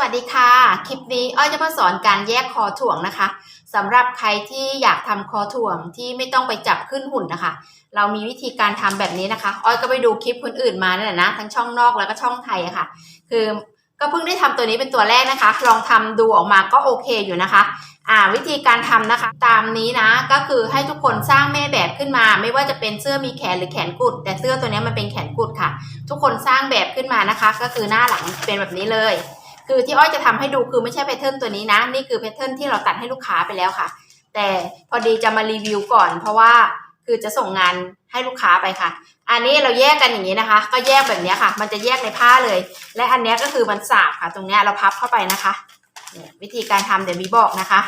วัสดีค่ะ คลิปนี้อ้อยจะมาสอนการแยกคอถ่วงนะคะสำหรับใครที่อยากทำคอถ่วงที่ไม่ต้องไปจับขึ้นหุ่นนะคะ เรามีวิธีการทำแบบนี้นะคะ อ้อยก็ไปดูคลิปคนอื่นมานั่นแหละนะทั้งช่องนอกแล้วก็ช่องไทยอะค่ะ คือก็เพิ่งได้ทำตัวนี้เป็นตัวแรกนะคะ ลองทำดูออกมาก็โอเคอยู่นะคะ อ่าวิธีการทำนะคะ ตามนี้นะก็คือให้ทุกคนสร้างแม่แบบขึ้นมา ไม่ว่าจะเป็นเสื้อมีแขนหรือแขนกุด แต่เสื้อตัวนี้มันเป็นแขนกุดค่ะ ทุกคนสร้างแบบขึ้นมานะคะ ก็คือหน้าหลังเป็นแบบนี้เลย คือที่อ้อยจะทำให้ดูคือไม่ใช่แพทเทิร์นตัวนี้นะ นี่คือแพทเทิร์นที่เราตัดให้ลูกค้าไปแล้วค่ะ แต่พอดีจะมารีวิวก่อน เพราะว่าคือจะส่งงานให้ลูกค้าไปค่ะ อันนี้เราแยกกันอย่างนี้นะคะ ก็แยกแบบนี้ค่ะ มันจะแยกในผ้าเลย และอันนี้ก็คือมันสาบค่ะ ตรงนี้เราพับเข้าไปนะคะ วิธีการทำเดี๋ยวมีบอกนะคะ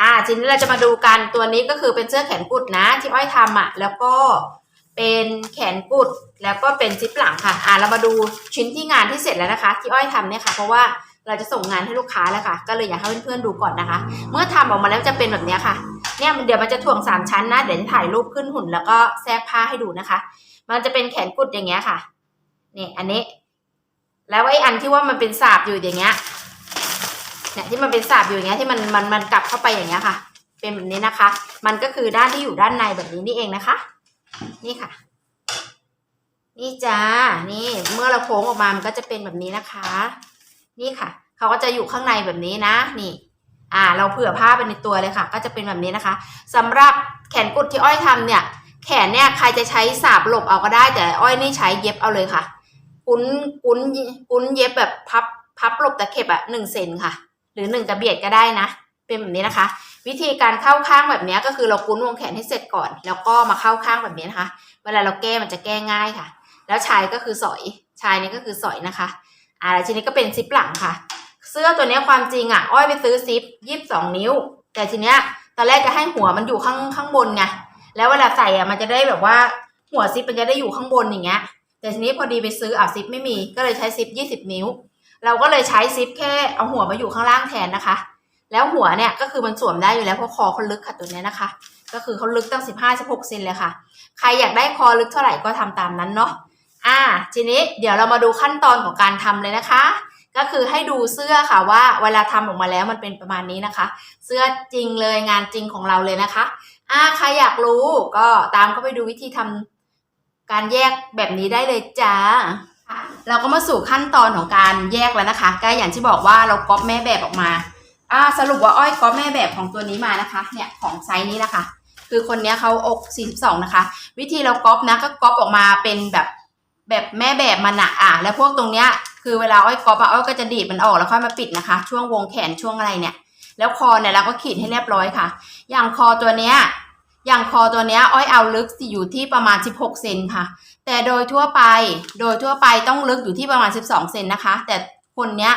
อ่าทีนี้เราจะมาดูกันตัวนี้ก็คือเป็นเสื้อแขนกุดนะ ที่อ้อยทำอะ แล้วก็เป็นแขนกุดแล้วก็เป็นซิปหลังค่ะ อ่าเรามาดูชิ้นที่งานที่เสร็จแล้วนะคะ ที่อ้อยทำเนี่ยค่ะ เพราะว่า เราจะส่งงานให้ลูกค้าแล้วค่ะ ก็เลยอยากให้เพื่อนๆดูก่อนนะคะ เมื่อทำออกมาแล้วจะเป็นแบบนี้ค่ะ เนี่ยเดี๋ยวมันจะถ่วงสามชั้นนะ เดี๋ยวจะถ่ายรูปขึ้นหุ่นแล้วก็แทรกผ้าให้ดูนะคะ มันจะเป็นแขนกุดอย่างเงี้ยค่ะ นี่อันนี้ แล้วไอ้อันที่ว่ามันเป็นสาบอยู่อย่างเงี้ย เนี่ยที่มันเป็นสาบอยู่อย่างเงี้ยที่มันมันมันกลับเข้าไปอย่างเงี้ยค่ะ เป็นแบบนี้นะคะ มันก็คือด้านที่อยู่ด้านในแบบนี้นี่เองนะคะ นี่ค่ะ นี่จ้า นี่เมื่อเราโค้งออกมา มันก็จะเป็นแบบนี้นะคะ นี่ค่ะ เขาก็จะอยู่ข้างในแบบนี้นะ นี่ อ่า เราเผื่อผ้าไปในตัวเลยค่ะ ก็จะเป็นแบบนี้นะคะสำหรับแขนกุดที่อ้อยทำเนี่ย แขนเนี่ยใครจะใช้สาบหลบเอาก็ได้ แต่อ้อยนี่ใช้เย็บเอาเลยค่ะ กุ้นกุ้นกุ้นเย็บแบบพับพับหลบตะเข็บอะหนึ่งเซนค่ะ หรือหนึ่งกระเบียดก็ได้นะ เป็นแบบนี้นะคะ วิธีการเข้าข้างแบบนี้ก็คือเรากุ้นวงแขนให้เสร็จก่อน แล้วก็มาเข้าข้างแบบนี้นะคะ เวลาเราแก้มันจะแก้ง่ายค่ะ แล้วชายก็คือสอย ชายนี่ก็คือสอยนะคะ อ่าแล้วทีนี้ก็เป็นซิปหลังค่ะ เสื้อตัวนี้ความจริงอะ อ้อยไปซื้อซิปยี่สิบสองนิ้ว แต่ทีเนี้ยตอนแรกจะให้หัวมันอยู่ข้างข้างบนไงแล้วเวลาใส่อะมันจะได้แบบว่าหัวซิปมันจะได้อยู่ข้างบนอย่างเงี้ย แต่ทีนี้พอดีไปซื้ออะซิปไม่มีก็เลยใช้ซิปยี่สิบนิ้ว เราก็เลยใช้ซิปแค่เอาหัวมาอยู่ข้างล่างแทนนะคะ แล้วหัวเนี่ยก็คือมันสวมได้อยู่แล้วเพราะคอเขาลึกค่ะตัวเนี้ยนะคะ ก็คือเขาลึกตั้งสิบห้าสิบหกเซนเลยค่ะ ใครอยากได้คอลึกเท่าไหร่ก็ทำตามนั้นเนาะ อ่าทีนี้เดี๋ยวเรามาดูขั้นตอนของการทำเลยนะคะ ก็คือให้ดูเสื้อค่ะว่าเวลาทำออกมาแล้วมันเป็นประมาณนี้นะคะ เสื้อจริงเลยงานจริงของเราเลยนะคะอ่าใครอยากรู้ก็ตามเข้าไปดูวิธีทำการแยกแบบนี้ได้เลยจ้าเราก็มาสู่ขั้นตอนของการแยกแล้วนะคะ ก็อย่างที่บอกว่าเราก๊อปแม่แบบออกมาอ่าสรุปว่าอ้อยก๊อปแม่แบบของตัวนี้มานะคะ เนี่ยของไซส์นี้นะคะ คือคนนี้เขาอก 42 นะคะ วิธีเราก๊อปนะก็ก๊อปออกมาเป็นแบบ แบบแม่แบบมันอะอะ แล้วพวกตรงเนี้ยคือเวลาอ้อยก๊อปอะอ้อยก็จะดีดมันออกแล้วค่อยมาปิดนะคะ ช่วงวงแขนช่วงอะไรเนี่ย แล้วคอเนี่ยเราก็ขีดให้เรียบร้อยค่ะ อย่างคอตัวเนี้ยอย่างคอตัวเนี้ยอ้อยเอาลึกอยู่ที่ประมาณ 16 เซนค่ะ แต่โดยทั่วไป โดยทั่วไปต้องลึกอยู่ที่ประมาณ 12 เซนนะคะ แต่คนเนี้ย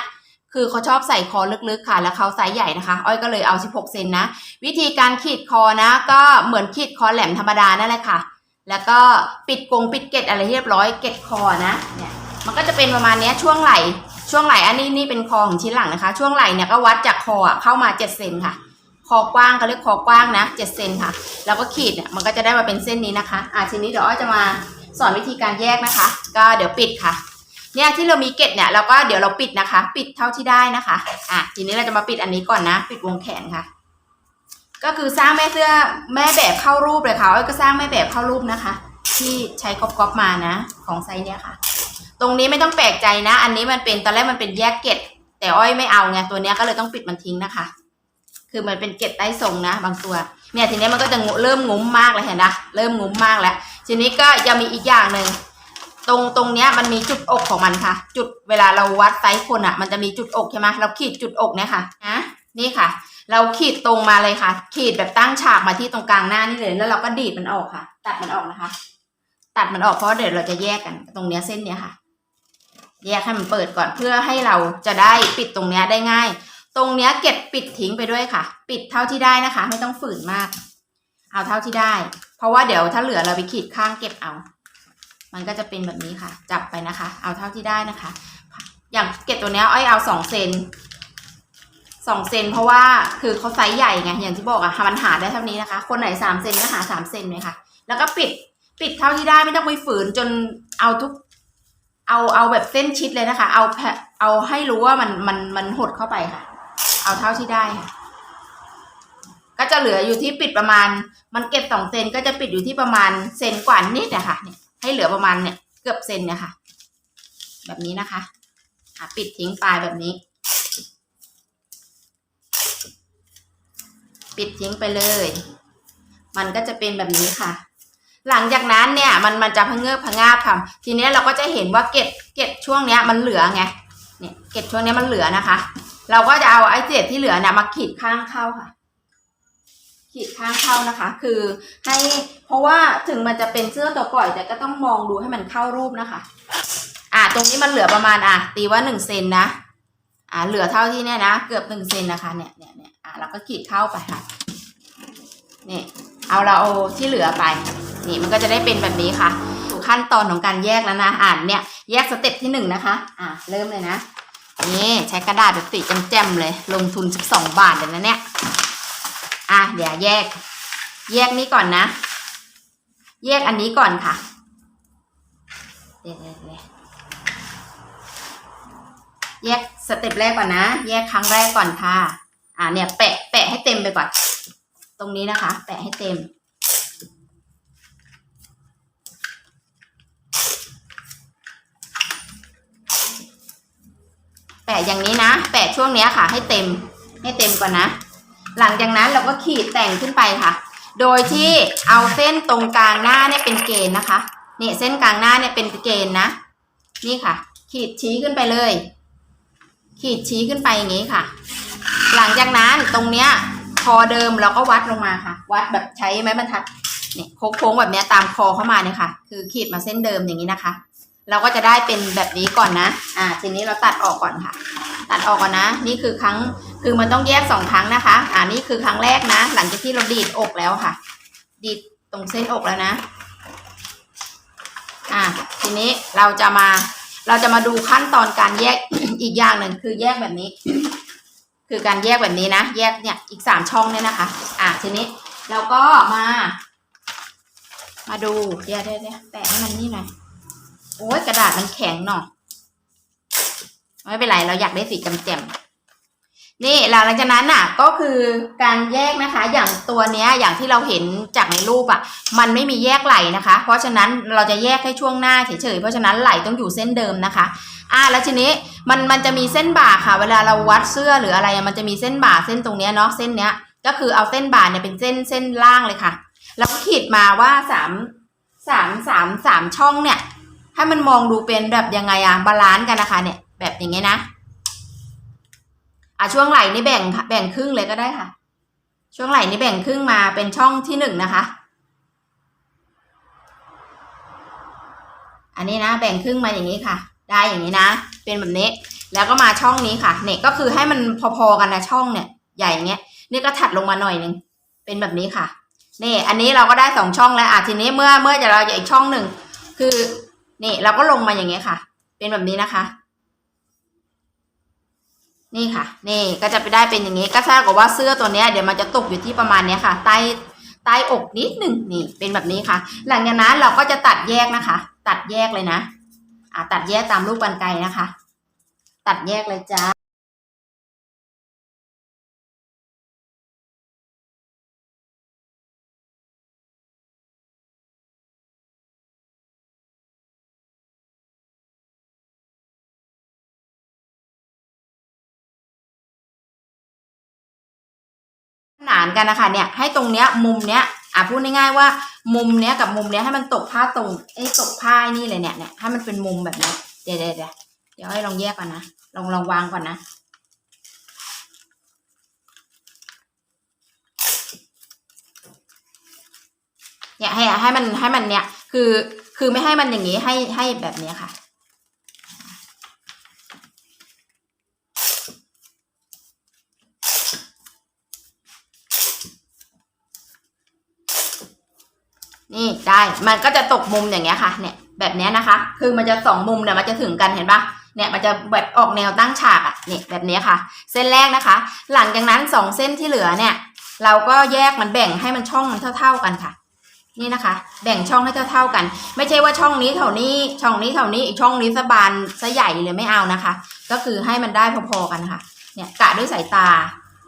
คือเขาชอบใส่คอลึกๆค่ะ แล้วเขาไซส์ใหญ่นะคะ อ้อยก็เลยเอา 16 เซนนะ วิธีการขีดคอนะ ก็เหมือนขีดคอแหลมธรรมดานั่นแหละค่ะ แล้วก็ปิดกงปิดเกล็ดอะไรเรียบร้อยเกล็ดคอนะเนี่ยมันก็จะเป็นประมาณนี้ช่วงไหล่ช่วงไหล่อันนี้นี่เป็นคอของชิ้นหลังนะคะ ช่วงไหล่เนี่ยก็วัดจากคอเข้ามา7เซนค่ะ คอกว้างเขาเรียกคอกว้างนะ7เซนค่ะ แล้วก็ขีดเนี่ยมันก็จะได้มาเป็นเส้นนี้นะคะอะทีนี้เดี๋ยวอ้อยจะมาสอนวิธีการแยกนะคะ ก็เดี๋ยวปิดค่ะเนี่ยที่เรามีเกล็ดเนี่ยเราก็เดี๋ยวเราปิดนะคะ ปิดเท่าที่ได้นะคะอะทีนี้เราจะมาปิดอันนี้ก่อนนะ ปิดวงแขนค่ะ ก็คือสร้างแม่เสื้อแม่แบบเข้ารูปเลยค่ะอ้อยก็สร้างแม่แบบเข้ารูปนะคะ ที่ใช้ก๊อปๆมานะ ของไซส์เนี้ยค่ะ ตรงนี้ไม่ต้องแปลกใจนะ อันนี้มันเป็นตอนแรกมันเป็นแยกเกล็ดแต่อ้อยไม่เอาไงตัวเนี้ยก็เลยต้องปิดมันทิ้งนะคะ คือมันเป็นเกล็ดใต้ทรงนะ บางตัวเนี่ยทีนี้มันก็จะเริ่มงุ้มมากเลยเห็นนะเริ่มงุ้มมากแล้ว ทีนี้ก็ยังมีอีกอย่างหนึ่งตรงตรงเนี้ยมันมีจุดอกของมันค่ะ จุดเวลาเราวัดไซส์คนอะ มันจะมีจุดอกใช่ไหมเราขีดจุดอกเนี่ยค่ะนะนี่ค่ะ เราขีดตรงมาเลยค่ะ ขีดแบบตั้งฉากมาที่ตรงกลางหน้านี่เลย แล้วเราก็ดีดมันออกค่ะ ตัดมันออกนะคะ ตัดมันออกเพราะเดี๋ยวเราจะแยกกันตรงเนี้ยเส้นเนี้ยค่ะ แยกให้มันเปิดก่อนเพื่อให้เราจะได้ปิดตรงเนี้ยได้ง่าย ตรงเนี้ยเก็บปิดทิ้งไปด้วยค่ะ ปิดเท่าที่ได้นะคะ ไม่ต้องฝืนมาก เอาเท่าที่ได้ เพราะว่าเดี๋ยวถ้าเหลือเราไปขีดข้างเก็บเอา มันก็จะเป็นแบบนี้ค่ะ จับไปนะคะ เอาเท่าที่ได้นะคะ อย่างเก็บตัวเนี้ยอ้อยเอาสองเซน สองเซนเพราะว่าคือเขาไซส์ใหญ่ไงอย่างที่บอกอะมันหาได้เท่านี้นะคะ คนไหนสามเซนก็หาสามเซนเลยค่ะ แล้วก็ปิดปิดเท่าที่ได้ไม่ต้องไปฝืนจนเอาทุก เอาเอาแบบเส้นชิดเลยนะคะ เอาแพะเอาให้รู้ว่ามันมันมันหดเข้าไปค่ะ เอาเท่าที่ได้ค่ะ ก็จะเหลืออยู่ที่ปิดประมาณ มันเก็บสองเซนก็จะปิดอยู่ที่ประมาณเซนกว่านิดนะคะเนี่ยให้เหลือประมาณเนี่ยเกือบเซนเนี่ยค่ะ แบบนี้นะคะอะปิดทิ้งปลายแบบนี้ ปิดทิ้งไปเลย มันก็จะเป็นแบบนี้ค่ะ หลังจากนั้นเนี่ยมันมันจะพะเงือบพะงาบค่ะทีนี้เราก็จะเห็นว่าเกล็ดเกล็ดช่วงเนี้ยมันเหลือไงเนี่ยเกล็ดช่วงนี้มันเหลือนะคะ เราก็จะเอาไอ้เศษที่เหลือเนี่ยมาขีดข้างเข้าค่ะ ขีดข้างเข้านะคะ คือให้เพราะว่าถึงมันจะเป็นเสื้อตัวปล่อยแต่ก็ต้องมองดูให้มันเข้ารูปนะคะ อ่าตรงนี้มันเหลือประมาณอะตีว่าหนึ่งเซนนะอ่าเหลือเท่าที่เนี่ยนะ เกือบหนึ่งเซนนะคะเนี่ยเนี่ยเนี่ย อ่าเราก็ขีดเข้าไปค่ะนี่เอาเราเอาที่เหลือไป นี่มันก็จะได้เป็นแบบนี้ค่ะสู่ขั้นตอนของการแยกแล้วนะอ่านเนี่ยแยกสเต็ปที่หนึ่งนะคะ อ่าเริ่มเลยนะนี่ใช้กระดาษแบบสีแจ่มๆเลย ลงทุนสิบสองบาทเดี๋ยวนะเนี่ยอะเดี๋ยวแยก แยกนี้ก่อนนะ แยกอันนี้ก่อนค่ะเยวเดี๋ยวเดี๋ยวแยกสเต็ปแรกก่อนนะ แยกครั้งแรกก่อนค่ะ อ่าเนี่ยแปะแปะให้เต็มไปก่อน ตรงนี้นะคะ แปะให้เต็ม แปะอย่างนี้นะ แปะช่วงเนี้ยค่ะ ให้เต็มให้เต็มก่อนนะ หลังจากนั้นเราก็ขีดแต่งขึ้นไปค่ะ โดยที่เอาเส้นตรงกลางหน้าเนี่ยเป็นเกณฑ์นะคะเนี่ยเส้นกลางหน้าเนี่ยเป็นเกณฑ์นะ นี่ค่ะ ขีดชี้ขึ้นไปเลย ขีดชี้ขึ้นไปอย่างนี้ค่ะ หลังจากนั้นตรงเนี้ยคอเดิมเราก็วัดลงมาค่ะ วัดแบบใช้ไม้บรรทัดเนี่ยโค้งๆแบบเนี้ยตามคอเข้ามาเนี่ยค่ะ คือขีดมาเส้นเดิมอย่างนี้นะคะ เราก็จะได้เป็นแบบนี้ก่อนนะ อ่า ทีนี้เราตัดออกก่อนค่ะ ตัดออกก่อนนะ นี่คือครั้งคือมันต้องแยกสองครั้งนะคะ อ่านี่คือครั้งแรกนะ หลังจากที่เราดีดอกแล้วค่ะ ดีดตรงเส้นอกแล้วนะ อ่าทีนี้เราจะมาเราจะมาดูขั้นตอนการแยกอีกอย่างหนึ่งคือแยกแบบนี้ คือการแยกแบบนี้นะ แยกเนี่ยอีกสามช่องเนี่ยนะคะ อะทีนี้เราก็มา มาดูเดี๋ยวเดี๋ยวแปะให้มันนี่หน่อยโอ้ยกระดาษมันแข็งหนอไม่เป็นไรเราอยากได้สีแจ่มๆ นี่หลังจากนั้นน่ะก็คือการแยกนะคะ อย่างตัวเนี้ยอย่างที่เราเห็นจากในรูปอะ มันไม่มีแยกไหลนะคะ เพราะฉะนั้นเราจะแยกให้ช่วงหน้าเฉยๆเพราะฉะนั้นไหลต้องอยู่เส้นเดิมนะคะอ่าแล้วทีนี้มันมันจะมีเส้นบ่าค่ะ เวลาเราวัดเสื้อหรืออะไรมันจะมีเส้นบ่าเส้นตรงเนี้ยเนาะเส้นเนี้ยก็คือเอาเส้นบ่าเนี่ยเป็นเส้นเส้นล่างเลยค่ะแล้วขีดมาว่าสามสามสามสามช่องเนี่ยให้มันมองดูเป็นแบบยังไงอะบาลานซ์กันนะคะเนี่ยแบบอย่างเงี้ยนะ อะช่วงไหล่นี่แบ่งแบ่งครึ่งเลยก็ได้ค่ะ ช่วงไหล่นี่แบ่งครึ่งมาเป็นช่องที่หนึ่งนะคะ อันนี้นะแบ่งครึ่งมาอย่างนี้ค่ะ ได้อย่างนี้นะ เป็นแบบนี้ แล้วก็มาช่องนี้ค่ะ เนี่ยก็คือให้มันพอๆกันนะช่องเนี่ยใหญ่อย่างเงี้ยนี่ก็ถัดลงมาหน่อยหนึ่งเป็นแบบนี้ค่ะนี่อันนี้เราก็ได้สองช่องแล้วอะทีนี้เมื่อเมื่อจะเราอีกช่องหนึ่งคือนี่เราก็ลงมาอย่างเงี้ยค่ะ เป็นแบบนี้นะคะ นี่ค่ะ นี่ก็จะไปได้เป็นอย่างนี้ ก็เท่ากับว่าเสื้อตัวนี้เดี๋ยวมันจะตกอยู่ที่ประมาณนี้ค่ะ ใต้ใต้อกนิดหนึ่งนี่เป็นแบบนี้ค่ะ หลังจากนั้นเราก็จะตัดแยกนะคะ ตัดแยกเลยนะอ่าตัดแยกตามรูปกรรไกรนะคะ ตัดแยกเลยจ้า นานกันนะคะเนี่ยให้ตรงเนี้ยมุมเนี้ยอะพูดง่ายๆว่ามุมเนี้ยกับมุมเนี้ยให้มันตกผ้าตรงไอ้ตกผ้านี่เลยเนี่ยเนี่ยให้มันเป็นมุมแบบนี้เดี๋ยวเดี๋ยวเดี๋ยวเดี๋ยวให้ลองแยกก่อนนะลองลองวางก่อนนะเนี่ยให้ให้มันให้มันเนี่ยคือคือไม่ให้มันอย่างนี้ให้ให้แบบเนี้ยค่ะ นี่ ได้ มันก็จะตกมุมอย่างเงี้ยค่ะ เนี่ย แบบเนี้ยนะคะ คือมันจะสองมุมเนี่ยมันจะถึงกันเห็นปะเนี่ยมันจะแบบออกแนวตั้งฉากอะ่ะเนี่ยแบบเนี้ยค่ะ เส้นแรกนะคะ หลังจากนั้นสองเส้นที่เหลือเนี่ย เราก็แยกมันแบ่งให้มันช่องมันเท่า ๆกันค่ะ นี่นะคะ แบ่งช่องให้เท่า ๆกัน ไม่ใช่ว่าช่องนี้เท่านี้ช่องนี้เท่านี้อีกช่องนี้สะบานซะใหญ่เลยไม่เอานะคะ ก็คือให้มันได้พอๆกันนะคะเนี่ยกะด้วยสายตา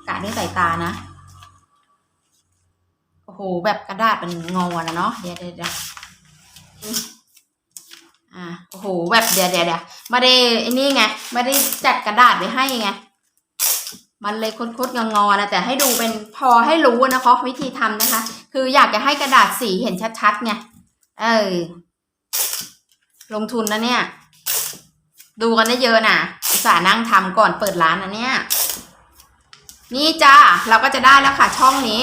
กะด้วยสายตานะ โอ้โห แบบกระดาษมันงอนะเนาะเดี๋ยวเดี๋ยวเดะอ่าโอ้โห แบบเดี๋ยวเดี๋ยวเดี๋ยวม่ได้ไอ้นี่ไงไม่ได้จัดกระดาษไว้ให้ไงมันเลยคดๆงอๆนะแต่ให้ดูเป็นพอให้รู้นะคะวิธีทำนะคะ คืออยากจะให้กระดาษสีเห็นชัดๆไงเออลงทุนนะเนี่ย ดูกันได้เยอะนะอุตส่าห์นั่งทำก่อนเปิดร้านนะเนี่ย นี่จ้าเราก็จะได้แล้วค่ะช่องนี้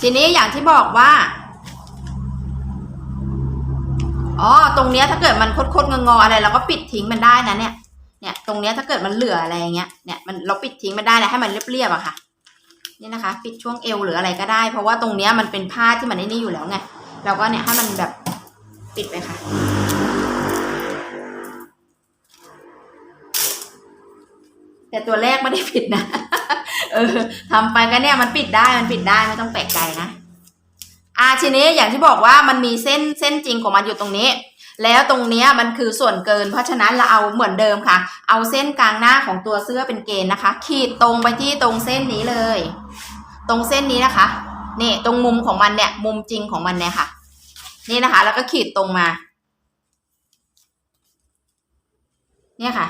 ทีนี้อย่างที่บอกว่า อ๋อ ตรงเนี้ยถ้าเกิดมันคดๆงอๆอะไรเราก็ปิดทิ้งมันได้นะเนี่ย เนี่ย ตรงเนี้ยถ้าเกิดมันเหลืออะไรอย่างเงี้ย เนี่ยมันเราปิดทิ้งมันได้นะให้มันเรียบๆอะค่ะ นี่นะคะ ปิดช่วงเอวหรืออะไรก็ได้ เพราะว่าตรงเนี้ยมันเป็นผ้าที่มันนี่อยู่แล้วไง เราก็เนี่ยให้มันแบบปิดไปค่ะ แต่ตัวแรกไม่ได้ปิดนะ เออทำไปก็เนี่ยมันปิดได้มันปิดได้ไม่ต้องแปลกใจนะอ่าทีนี้อย่างที่บอกว่ามันมีเส้นเส้นจริงของมันอยู่ตรงนี้ แล้วตรงเนี้ยมันคือส่วนเกิน เพราะฉะนั้นเราเอาเหมือนเดิมค่ะ เอาเส้นกลางหน้าของตัวเสื้อเป็นเกณฑ์นะคะ ขีดตรงไปที่ตรงเส้นนี้เลย ตรงเส้นนี้นะคะนี่ตรงมุมของมันเนี่ย มุมจริงของมันเนี่ยค่ะ นี่นะคะ แล้วก็ขีดตรงมา เนี่ยค่ะ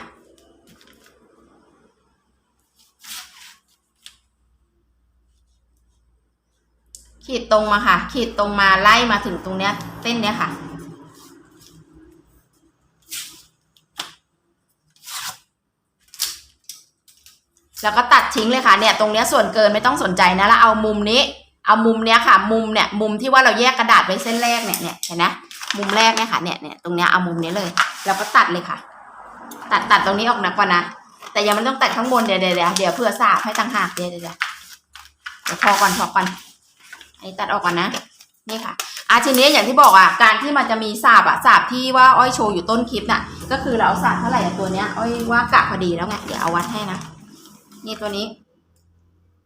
ขีดตรงมาค่ะ ขีดตรงมาไล่มาถึงตรงเนี้ยเส้นเนี้ยค่ะ แล้วก็ตัดทิ้งเลยค่ะเนี่ยตรงเนี้ยส่วนเกินไม่ต้องสนใจนะแล้วเอามุมนี้ เอามุมเนี้ยค่ะ มุมเนี่ยมุมที่ว่าเราแยกกระดาษไว้เส้นแรกเนี่ยเนี่ยเห็นไหมมุมแรกเนี่ยค่ะเนี่ยเนี่ยตรงเนี้ยเอามุมนี้เลยแล้วก็ตัดเลยค่ะ ตัดตัดตรงนี้ออกนะก่อนนะแต่ยังไม่ต้องตัดข้างบนเดี๋ยวเดี๋ยวเดี๋ยวเพื่อสาบให้ต่างหากเดี๋ยวเดี๋ยวเดี๋ยวเดี๋ยวพอก่อนพอก่อน อันนี้ตัดออกก่อนนะ นี่ค่ะอาทีนี้อย่างที่บอกอะ การที่มันจะมีสาบอะสาบที่ว่าอ้อยโชว์อยู่ต้นคลิปน่ะ ก็คือเราเอาสาบเท่าไหร่อะตัวเนี้ย อ้อยว่ากะพอดีแล้วไง เดี๋ยวเอาวัดให้นะ นี่ตัวนี้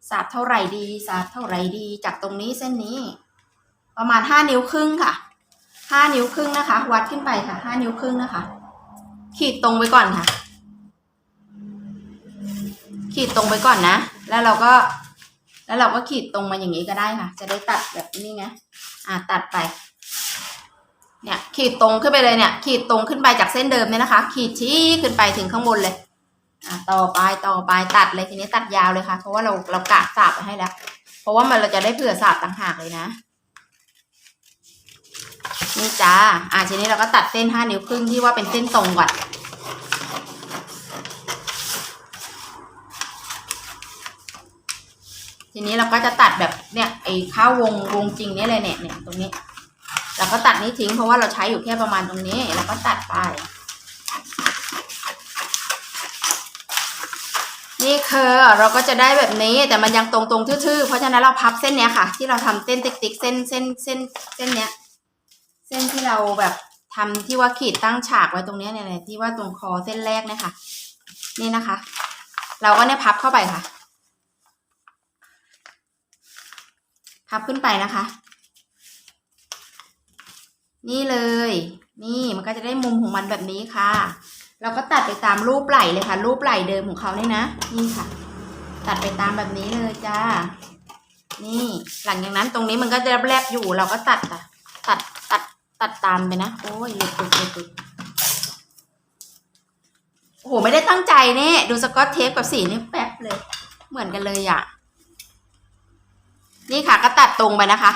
สาบเท่าไหร่ดี สาบเท่าไหร่ดี จากตรงนี้เส้นนี้ ประมาณห้านิ้วครึ่งค่ะ ห้านิ้วครึ่งนะคะ วัดขึ้นไปค่ะ ห้านิ้วครึ่งนะคะ ขีดตรงไว้ก่อนค่ะ ขีดตรงไปก่อนนะ แล้วเราก็ แล้วเราก็ขีดตรงมาอย่างนี้ก็ได้ค่ะ จะได้ตัดแบบนี้ไงอ่าตัดไป เนี่ยขีดตรงขึ้นไปเลยเนี่ย ขีดตรงขึ้นไปจากเส้นเดิมเนี่ยนะคะ ขีดชี้ขึ้นไปถึงข้างบนเลย อ่าต่อไปต่อไปตัดเลยทีนี้ตัดยาวเลยค่ะ เพราะว่าเราเรากะสาบไปให้แล้ว เพราะว่ามันเราจะได้เผื่อสาบต่างหากเลยนะนี่จ้า อ่าทีนี้เราก็ตัดเส้นห้านิ้วครึ่งที่ว่าเป็นเส้นตรงก่อน ทีนี้เราก็จะตัดแบบเนี่ยไอ้ข้าววงวงจริงเนี่ยเลยเนี่ยเนี่ยตรงนี้เราก็ตัดนี้ทิ้งเพราะว่าเราใช้อยู่แค่ประมาณตรงนี้เราก็ตัดไป นี่คือเราก็จะได้แบบนี้แต่มันยังตรงตรงๆทื่อๆ เพราะฉะนั้นเราพับเส้นเนี้ยค่ะ ที่เราทำเส้นติ๊กๆเส้นเส้นเส้นเส้นเนี้ย เส้นที่เราแบบทำที่ว่าขีดตั้งฉากไว้ตรงเนี้ยเนี่ยที่ว่าตรงคอเส้นแรกเนี่ยค่ะ นี่นะคะ เราก็เนี่ยพับเข้าไปค่ะ พับขึ้นไปนะคะ นี่เลย นี่มันก็จะได้มุมของมันแบบนี้ค่ะ เราก็ตัดไปตามรูปไหล่เลยค่ะ รูปไหล่เดิมของเขาเนี่ยนะ นี่ค่ะ ตัดไปตามแบบนี้เลยจ้า นี่หลังจากนั้นตรงนี้มันก็จะแลบๆอยู่ เราก็ตัดค่ะ ตัดตัดตัดตามไปนะ โอ้ยหลุดหลุดหลุดโอ้โห ไม่ได้ตั้งใจเนี่ยดูสกอตเทปกับสีนี่แป๊บเลย เหมือนกันเลยอะ นี่ค่ะก็ตัดตรงไปนะคะ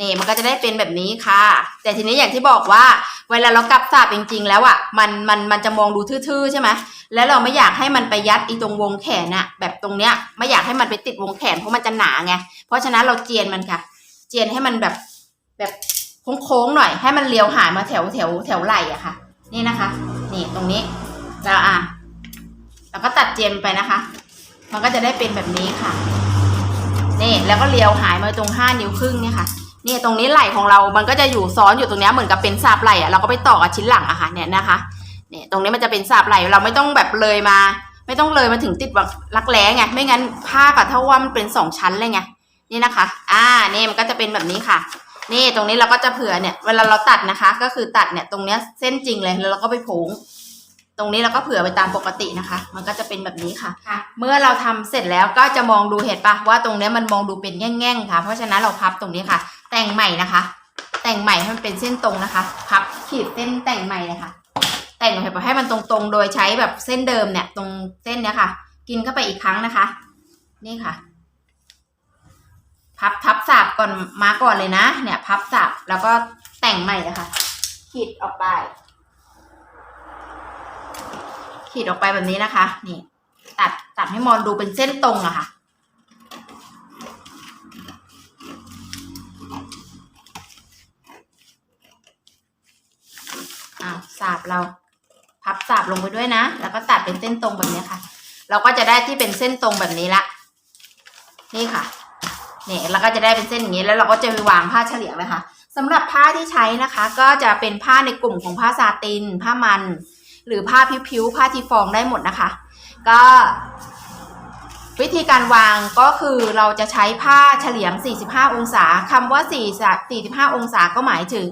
นี่มันก็จะได้เป็นแบบนี้ค่ะ แต่ทีนี้อย่างที่บอกว่า เวลาเรากลับสาบจริง ๆ แล้วอะมันมันมันจะมองดูทื่อๆใช่ไหมแล้วเราไม่อยากให้มันไปยัดอีตรงวงแขนอะแบบตรงเนี้ยไม่อยากให้มันไปติดวงแขนเพราะมันจะหนาไงเพราะฉะนั้นเราเจียนมันค่ะ เจียนให้มันแบบแบบโค้งๆหน่อย ให้มันเลี้ยวหายมาแถวแถวแถวไหล่อะค่ะ นี่นะคะ นี่ตรงนี้แล้วอะแล้วก็ตัดเจียนไปนะคะ มันก็จะได้เป็นแบบนี้ค่ะ นี่แล้วก็เลี้ยวหายมาตรงห้านิ้วครึ่งเนี่ยค่ะเนี่ยตรงนี้ไหล่ของเรา มันก็จะอยู่ซ้อนอยู่ตรงนี้เหมือนกับเป็นสาบไหล่อะเราก็ไปต่อกับชิ้นหลังอะค่ะเนี่ยนะคะเนี่ยตรงนี้มันจะเป็นสาบไหล่เราไม่ต้องแบบเลยมา ไม่ต้องเลยมาถึงติดแบบรักแร้ไงไม่งั้นผ้ากับเท่าว่ามันเป็นสองชั้นเลยไงนี่นะคะ อ่าเนี่ยมันก็จะเป็นแบบนี้ค่ะ นี่ตรงนี้เราก็จะเผื่อเนี่ยเวลาเราตัดนะคะ ก็คือตัดเนี่ยตรงเนี้ยเส้นจริงเลยแล้วเราก็ไปผง ตรงนี้เราก็เผื่อไปตามปกตินะคะ มันก็จะเป็นแบบนี้ค่ะ เมื่อเราทำเสร็จแล้วก็จะมองดูเห็นปะว่าตรงเนี้ยมันมองดูเป็นแง่งๆค่ะ เพราะฉะนั้นเราพับตรงนี้ค่ะ แต่งใหม่นะคะ แต่งใหม่ให้มันเป็นเส้นตรงนะคะ พับขีดเส้นแต่งใหม่เลยค่ะ แต่งแบบให้มันตรงๆ โดยใช้แบบเส้นเดิมเนี่ย ตรงเส้นเนี้ยค่ะ กินเข้าไปอีกครั้งนะคะ นี่ค่ะ พับทับสับก่อนมาก่อนเลยนะ เนี่ย พับสับแล้วก็แต่งใหม่เลยค่ะ ขีดออกไป ขีดออกไปแบบนี้นะคะ นี่ ตัดตัดให้มอนดูเป็นเส้นตรงอะค่ะ อ้าวสาบเรา พับสาบลงไปด้วยนะ แล้วก็ตัดเป็นเส้นตรงแบบนี้ค่ะ เราก็จะได้ที่เป็นเส้นตรงแบบนี้ละ นี่ค่ะเนี่ยเราก็จะได้เป็นเส้นอย่างนี้แล้วเราก็จะไปวางผ้าเฉลี่ยไว้ค่ะสำหรับผ้าที่ใช้นะคะ ก็จะเป็นผ้าในกลุ่มของผ้าซาติน ผ้ามัน หรือผ้าพิ้วๆผ้าทีฟองได้หมดนะคะ ก็วิธีการวางก็คือเราจะใช้ผ้าเฉลียง 45 องศาคำว่า 4 45 องศาก็หมายถึง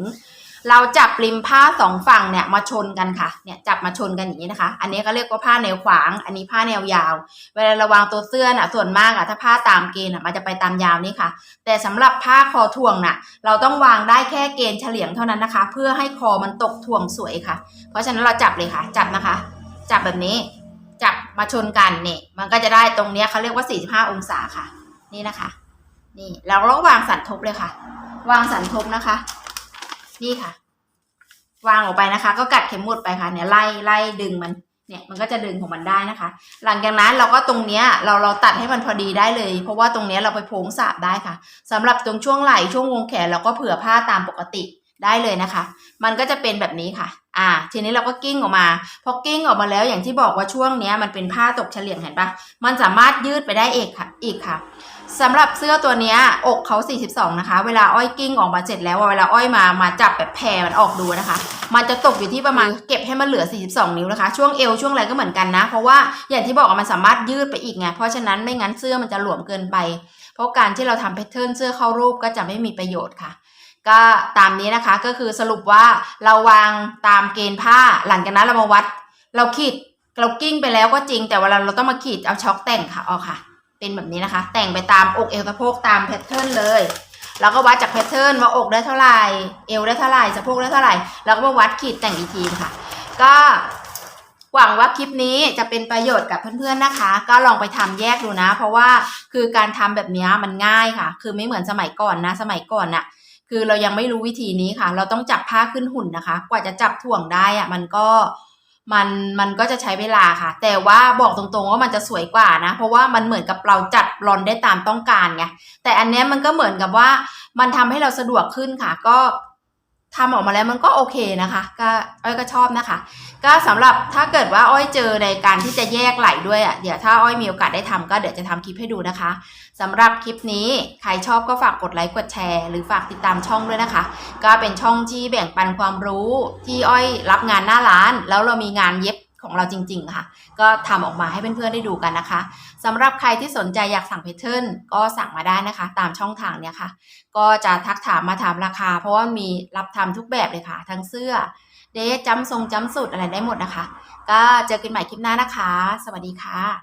เราจับริมผ้าสองฝั่งเนี่ยมาชนกันค่ะ เนี่ยจับมาชนกันอย่างนี้นะคะ อันนี้ก็เรียกว่าผ้าแนวขวาง อันนี้ผ้าแนวยาว เวลาราวางตัวเสื้อน่ะส่วนมากอะถ้าผ้าตามเกณฑ์อะมันจะไปตามยาวนี่ค่ะ แต่สำหรับผ้าคอถ่วงน่ะ เราต้องวางได้แค่เกณฑ์เฉลียงเท่านั้นนะคะ เพื่อให้คอมันตกถ่วงสวยค่ะ เพราะฉะนั้นเราจับเลยค่ะ จับนะคะ จับแบบนี้ จับมาชนกันเนี่ย มันก็จะได้ตรงเนี้ยเขาเรียกว่า 45 องศาค่ะ นี่นะคะ นี่เราก็วางสันทบเลยค่ะ วางสันทบนะคะ นี่ค่ะ วางออกไปนะคะ ก็กัดเข็มหมุดไปค่ะ เนี่ยไล่ไล่ดึงมันเนี่ยมันก็จะดึงของมันได้นะคะ หลังจากนั้นเราก็ตรงเนี้ยเราเราตัดให้มันพอดีได้เลย เพราะว่าตรงเนี้ยเราไปโพงสาบได้ค่ะสำหรับตรงช่วงไหล่ช่วงวงแขนเราก็เผื่อผ้าตามปกติได้เลยนะคะ มันก็จะเป็นแบบนี้ค่ะ อ่า ทีนี้เราก็กิ้งออกมา พอกิ้งออกมาแล้วอย่างที่บอกว่าช่วงเนี้ยมันเป็นผ้าตกเฉลี่ยงเห็นปะมันสามารถยืดไปได้เอกค่ะ อีกค่ะ สำหรับเสื้อตัวเนี้ยอกเขา 42 นะคะ เวลาอ้อยกิ้งออกมาเสร็จแล้วอะเวลาอ้อยมามาจับแบบแผ่มันออกดูนะคะ มันจะตกอยู่ที่ประมาณเก็บให้มันเหลือ 42 นิ้วนะคะ ช่วงเอวช่วงอะไรก็เหมือนกันนะ เพราะว่าอย่างที่บอกอะมันสามารถยืดไปอีกไงเพราะฉะนั้นไม่งั้นเสื้อมันจะหลวมเกินไป เพราะการที่เราทำแพทเทิร์นเสื้อเข้ารูปก็จะไม่มีประโยชน์ค่ะก็ตามนี้นะคะก็คือสรุปว่าเราวางตามเกณฑ์ผ้าหลังจากนั้นเรามาวัด เราขีดเรากิ้งไปแล้วก็จริง แต่เวลาเราต้องมาขีดเอาช็อคแต่งค่ะเอาค่ะ เป็นแบบนี้นะคะ แต่งไปตามอกเอวสะโพกตามแพทเทิร์นเลย แล้วก็วัดจากแพทเทิร์นว่าอกได้เท่าไหร่เอวได้เท่าไหร่สะโพกได้เท่าไหร่แล้วก็มาวัดขีดแต่งอีกทีค่ะ ก็หวังว่าคลิปนี้จะเป็นประโยชน์กับเพื่อนๆนะคะ ก็ลองไปทำแยกดูนะ เพราะว่าคือการทำแบบนี้มันง่ายค่ะ คือไม่เหมือนสมัยก่อนนะ สมัยก่อนน่ะ คือเรายังไม่รู้วิธีนี้ค่ะ เราต้องจับผ้าขึ้นหุ่นนะคะ กว่าจะจับถ่วงได้อะมันก็ มันมันก็จะใช้เวลาค่ะ แต่ว่าบอกตรงๆว่ามันจะสวยกว่านะ เพราะว่ามันเหมือนกับเราจัดรอนได้ตามต้องการไงแต่อันนี้มันก็เหมือนกับว่ามันทำให้เราสะดวกขึ้นค่ะ ก็ ทำออกมาแล้วมันก็โอเคนะคะ ก็อ้อยก็ชอบนะคะ ก็สำหรับถ้าเกิดว่าอ้อยเจอในการที่จะแยกไหลด้วยอะเดี๋ยวถ้าอ้อยมีโอกาสได้ทำก็เดี๋ยวจะทำคลิปให้ดูนะคะสำหรับคลิปนี้ใครชอบก็ฝากกดไลค์กดแชร์ หรือฝากติดตามช่องด้วยนะคะ ก็เป็นช่องที่แบ่งปันความรู้ที่อ้อยรับงานหน้าร้าน แล้วเรามีงานเย็บ ของเราจริง ๆ ค่ะ ก็ทำออกมาให้เพื่อนๆได้ดูกันนะคะสำหรับใครที่สนใจอยากสั่งแพทเทิร์นก็สั่งมาได้นะคะ ตามช่องทางเนี้ยค่ะ ก็จะทักถามมาถามราคา เพราะว่ามีรับทำทุกแบบเลยค่ะ ทั้งเสื้อเดทจำทรงจำสูตรอะไรได้หมดนะคะ ก็เจอกันใหม่คลิปหน้านะคะ สวัสดีค่ะ